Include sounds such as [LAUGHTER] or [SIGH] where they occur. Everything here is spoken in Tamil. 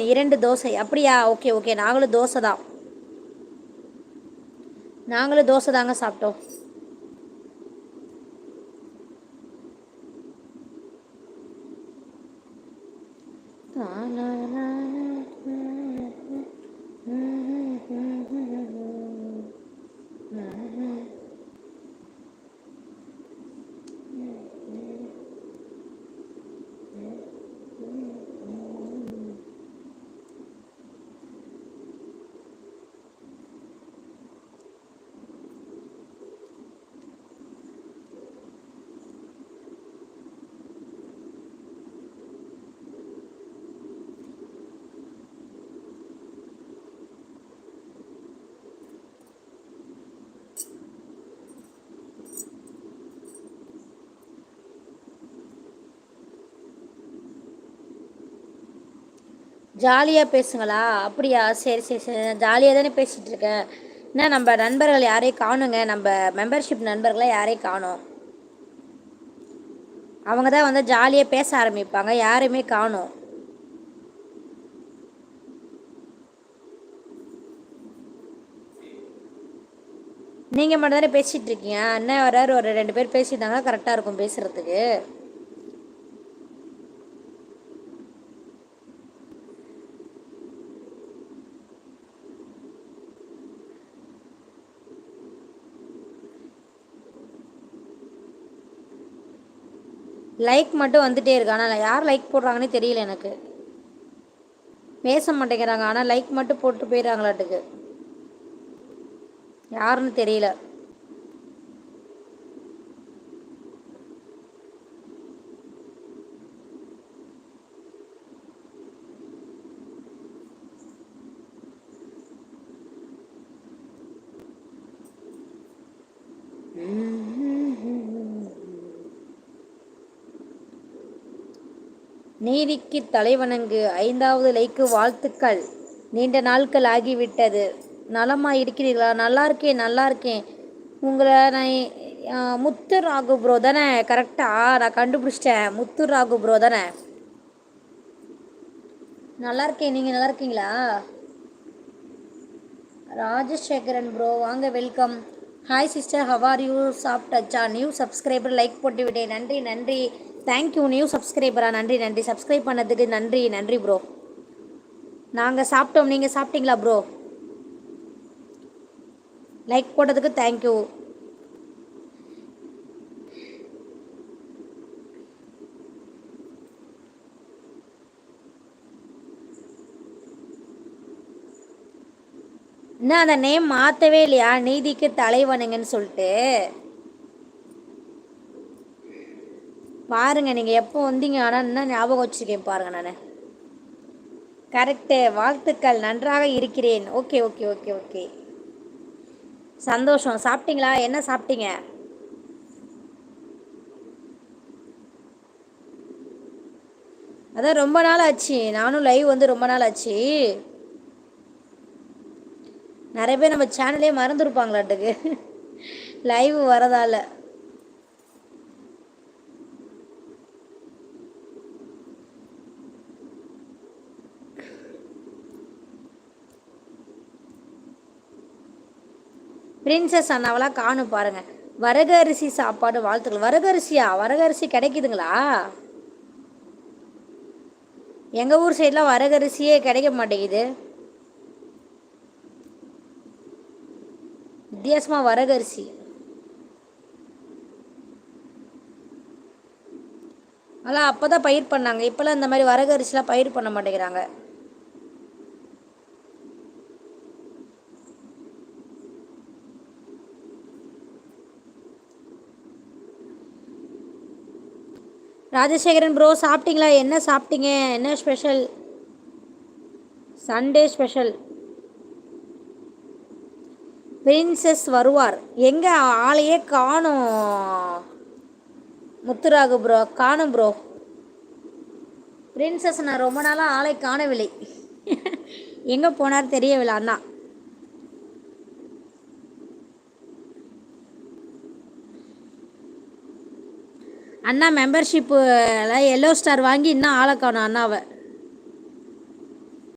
இரண்டு தோசை. அப்படியா? Okay okay. நாங்களும் தோசை தான். நாங்களும் தோசை தாங்க சாப்பிட்டோம். ஜாலியாக பேசுங்களா? அப்படியா? சரி சரி சரி. நான் ஜாலியாக தானே பேசிகிட்டு இருக்கேன். என்ன நம்ம நண்பர்கள் யாரையும் காணுங்க. நம்ம மெம்பர்ஷிப் நண்பர்களை யாரையும் காணும். அவங்க தான் வந்து ஜாலியாக பேச ஆரம்பிப்பாங்க. யாரையுமே காணும். நீங்கள் மட்டும் தானே பேசிகிட்டு இருக்கீங்க. அண்ணன் வர்றாரு. ஒரு ரெண்டு பேர் பேசியிருந்தாங்கன்னா கரெக்டாக இருக்கும் பேசுகிறதுக்கு லைக் மட்டும் வந்துட்டே இருக்கு. ஆனால் யார் லைக் போடுறாங்கன்னே தெரியல எனக்கு. பேச மாட்டேங்கிறாங்க. ஆனால் லைக் மட்டும் போட்டு போயிடுறாங்களாட்டுக்கு. யாருன்னு தெரியல. நீதிக்கு தலைவணங்கு ஐந்தாவது லைக்கு வாழ்த்துக்கள். நீண்ட நாட்கள் ஆகிவிட்டது. நலமா இருக்கிறீர்களா நல்லா இருக்கேன் நல்லா இருக்கேன் உங்களை நான் முத்து ராகு ப்ரோ தானே? கரெக்டாக நான் கண்டுபிடிச்சிட்டேன். முத்து ராகு ப்ரோ தானே? நல்லா இருக்கேன் நீங்கள் நல்லா இருக்கீங்களா ராஜசேகரன் ப்ரோ வாங்க welcome. Hi sister how are you சாப்பிட்டாச்சா? நியூ சப்ஸ்கிரைபர் லைக் போட்டு விட்டேன் நன்றி நன்றி. தேங்க்யூ நியூ சப்ஸ்கிரைபரா நன்றி நன்றி. சப்ஸ்கிரைப் பண்ணதுக்கு நன்றி நன்றி ப்ரோ நாங்கள் சாப்பிட்டோம். நீங்கள் சாப்பிட்டீங்களா ப்ரோ லைக் போட்டதுக்கு தேங்க்யூ இன்னும் அந்த நேம் மாற்றவே இல்லையா? நீதிக்கு தலைவனுங்கன்னு சொல்லிட்டு. பாருங்க நீங்கள் எப்போ வந்தீங்க ஆனால் இன்னும் ஞாபகம் வச்சுருக்கேன் பாருங்க நான். கரெக்டு வாழ்த்துக்கள் நன்றாக இருக்கிறேன். ஓகே ஓகே ஓகே ஓகே சந்தோஷம். சாப்பிட்டீங்களா? என்ன சாப்பிட்டீங்க? அதான் ரொம்ப நாள் ஆச்சு. நானும் லைவ் வந்து ரொம்ப நாள் ஆச்சு. நிறைய பேர் நம்ம சேனலே மறந்துருப்பாங்களாட்டுக்கு. [LAUGHS] லைவ் வரதால பிரின்சஸ் அண்ணாவெல்லாம் காணும் பாருங்க. வரகரிசி சாப்பாடு வாழ்த்துக்கள். வரகரிசியா? வரகரிசி கிடைக்குதுங்களா? எங்கள் ஊர் சைட்லாம் வரகரிசியே கிடைக்க மாட்டேங்குது. வித்தியாசமாக வரகரிசி. அதெல்லாம் அப்போ தான் பயிர் பண்ணாங்க. இப்போல்லாம் இந்த மாதிரி வரகரிசிலாம் பயிர் பண்ண மாட்டேங்கிறாங்க. ராஜசேகரன் ப்ரோ சாப்பிட்டீங்களா? என்ன சாப்பிட்டீங்க? என்ன ஸ்பெஷல் சண்டே ஸ்பெஷல் பிரின்சஸ் வருவார். எங்கே ஆளையே காணும். முத்துராகு ப்ரோ காணும் ப்ரோ பிரின்சஸ் நான் ரொம்ப நாளாக ஆளை காணவில்லை. எங்கே போனார் தெரியவில்லை அண்ணா. அண்ணா மெம்பர்ஷிப்பு எல்லோ ஸ்டார் வாங்கி இன்னும் ஆளை காணும் அண்ணாவை.